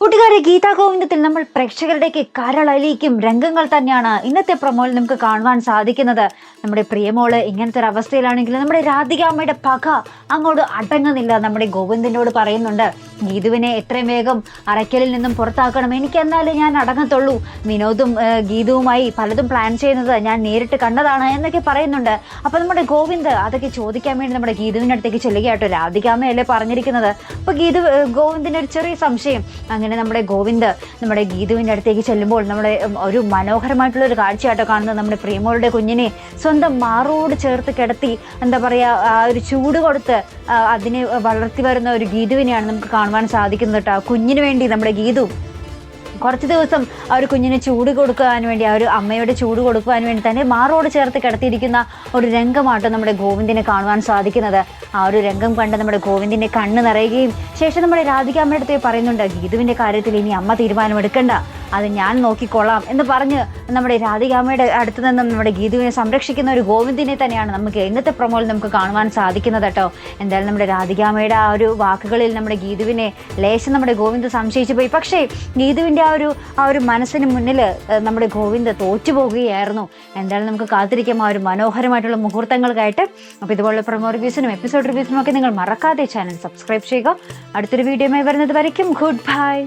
കൂട്ടുകാരെ ഗീതാ ഗോവിന്ദത്തിൽ നമ്മൾ പ്രേക്ഷകരുടെയൊക്കെ കരളലിയിക്കും രംഗങ്ങൾ തന്നെയാണ് ഇന്നത്തെ പ്രമോയിൽ നമുക്ക് കാണുവാൻ സാധിക്കുന്നത്. നമ്മുടെ പ്രിയമോൾ ഇങ്ങനത്തെ ഒരു അവസ്ഥയിലാണെങ്കിൽ നമ്മുടെ രാധികാമ്മയുടെ പക അങ്ങോട്ട് അടങ്ങുന്നില്ല നമ്മുടെ ഗോവിന്ദനോട് പറയുന്നുണ്ട്. ഗീതുവിനെ എത്രയും വേഗം അറയ്ക്കലിൽ നിന്നും പുറത്താക്കണം. എനിക്ക് എന്നാലേ ഞാൻ അടങ്ങത്തുള്ളൂ. വിനോദും ഗീതുവുമായി പലതും പ്ലാൻ ചെയ്യുന്നത് ഞാൻ നേരിട്ട് കണ്ടതാണ് എന്നൊക്കെ പറയുന്നുണ്ട്. അപ്പോൾ നമ്മുടെ ഗോവിന്ദ് അതൊക്കെ ചോദിക്കാൻ വേണ്ടി നമ്മുടെ ഗീതുവിന്റെ അടുത്തേക്ക് ചെല്ലുകയാട്ടോ. രാധികാമ്മയല്ലേ പറഞ്ഞിരിക്കുന്നത്. അപ്പോൾ ഗീതു ഗോവിന്ദിന്റെ ഒരു ചെറിയ സംശയം. അങ്ങനെ നമ്മുടെ ഗോവിന്ദ് നമ്മുടെ ഗീതുവിന്റെ അടുത്തേക്ക് ചെല്ലുമ്പോൾ നമ്മുടെ ഒരു മനോഹരമായിട്ടുള്ള ഒരു കാഴ്ചയായിട്ടോ കാണുന്നത് നമ്മുടെ പ്രിയമോളുടെ കുഞ്ഞിനെ സ്വന്തം മാറോട് ചേർത്ത് കിടത്തി എന്താ പറയുക ആ ഒരു ചൂട് കൊടുത്ത് അതിനെ വളർത്തി വരുന്ന ഒരു ഗീതുവിനെയാണ് നമുക്ക് കാണുവാൻ സാധിക്കുന്നത് കേട്ടോ കുഞ്ഞിന് വേണ്ടി നമ്മുടെ ഗീതു കുറച്ച് ദിവസം ആ ഒരു കുഞ്ഞിന് ചൂട് കൊടുക്കുവാൻ വേണ്ടി ആ ഒരു അമ്മയുടെ ചൂട് കൊടുക്കുവാൻ വേണ്ടി തന്നെ മാറോട് ചേർത്ത് കിടത്തിയിരിക്കുന്ന ഒരു രംഗമാട്ടോ നമ്മുടെ ഗോവിന്ദിനെ കാണുവാൻ സാധിക്കുന്നത്. ആ ഒരു രംഗം കണ്ട് നമ്മുടെ ഗോവിന്ദിന്റെ കണ്ണ് നിറയുകയും ശേഷം നമ്മുടെ രാധികാമ്മയുടെ അടുത്ത് പറയുന്നുണ്ട് ഗീതുവിന്റെ കാര്യത്തിൽ ഇനി അമ്മ തീരുമാനമെടുക്കണ്ട. അത് ഞാൻ നോക്കിക്കൊള്ളാം എന്ന് പറഞ്ഞ് നമ്മുടെ രാധികാമ്മയുടെ അടുത്ത് നിന്നും നമ്മുടെ ഗീതുവിനെ സംരക്ഷിക്കുന്ന ഒരു ഗോവിന്ദിനെ തന്നെയാണ് നമുക്ക് ഇന്നത്തെ പ്രൊമോയിൽ നമുക്ക് കാണുവാൻ സാധിക്കുന്നത് കേട്ടോ. എന്തായാലും നമ്മുടെ രാധികാമ്മയുടെ ആ ഒരു വാക്കുകളിൽ നമ്മുടെ ഗീതുവിനെ ലേശം നമ്മുടെ ഗോവിന്ദ് സംശയിച്ചു പോയി. പക്ഷേ ഗീതുവിന്റെ ആ ഒരു ആ ഒരു മനസ്സിന് മുന്നിൽ നമ്മുടെ ഗോവിന്ദ് തോറ്റു പോകുകയായിരുന്നു എന്തായാലും നമുക്ക് കാത്തിരിക്കാം ആ ഒരു മനോഹരമായിട്ടുള്ള മുഹൂർത്തങ്ങൾക്കായിട്ട്. അപ്പോൾ ഇതുപോലുള്ള പ്രൊമോ റിവ്യൂസിനും എപ്പിസോഡ് റിവ്യൂസിനും ഒക്കെ നിങ്ങൾ മറക്കാതെ ചാനൽ സബ്സ്ക്രൈബ് ചെയ്യുക. അടുത്തൊരു വീഡിയോയുമായി വരുന്നത് വരയ്ക്കും. Good bye.